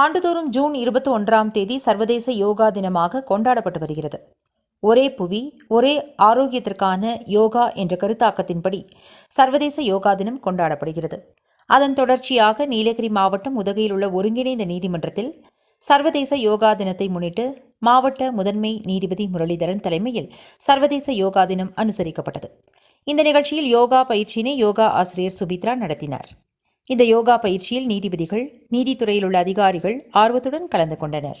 ஆண்டுதோறும் ஜூன் இருபத்தி ஒன்றாம் தேதி சர்வதேச யோகா தினமாக கொண்டாடப்பட்டு வருகிறது. ஒரே புவி ஒரே ஆரோக்கியத்திற்கான யோகா என்ற கருத்தாக்கத்தின்படி சர்வதேச யோகா தினம் கொண்டாடப்படுகிறது. அதன் தொடர்ச்சியாக நீலகிரி மாவட்டம் உதகையில் உள்ள ஒருங்கிணைந்த நீதிமன்றத்தில் சர்வதேச யோகா தினத்தை முன்னிட்டு மாவட்ட முதன்மை நீதிபதி முரளிதரன் தலைமையில் சர்வதேச யோகா தினம் அனுசரிக்கப்பட்டது. இந்த நிகழ்ச்சியில் யோகா பயிற்சியினை யோகா ஆசிரியர் சுபித்ரா நடத்தினார். இந்த யோகா பயிற்சியில் நீதிபதிகள் நீதித்துறையில் உள்ள அதிகாரிகள் ஆர்வத்துடன் கலந்து கொண்டனர்.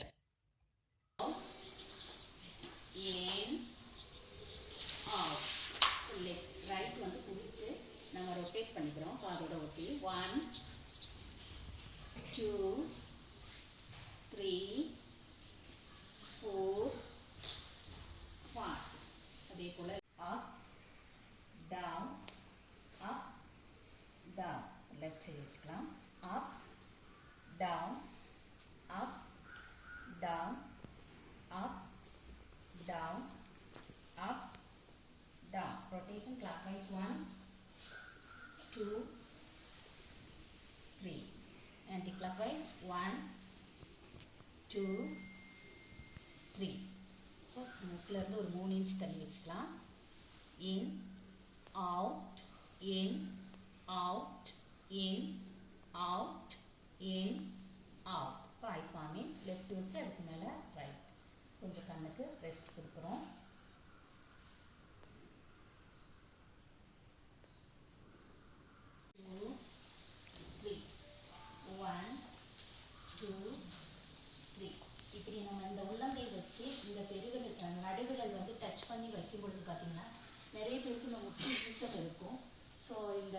அதே up down up down left side வச்சுக்கலாம் up down up down up down, up, down. Rotation clockwise one, two, three. Anti-clockwise one, two, three. இப்போ முக்கில் இருந்து ஒரு மூணு இன்ச் தள்ளி வச்சுக்கலாம் இன் out in out in out in out இப்போ eye farming left வச்சு அதுக்கு மேலே ரைட் கொஞ்சம் கண்ணுக்கு ரெஸ்ட் கொடுக்குறோம். Two three one two three இப்படி நம்ம இந்த உள்ளங்கை வச்சு இந்த பெருவிரல் நடுவிரல் வந்து டச் பண்ணி வைக்கும் பொழுது பார்த்தீங்கன்னா நிறைய பேருக்கு இந்த முட்டி இருக்கும். ஸோ இந்த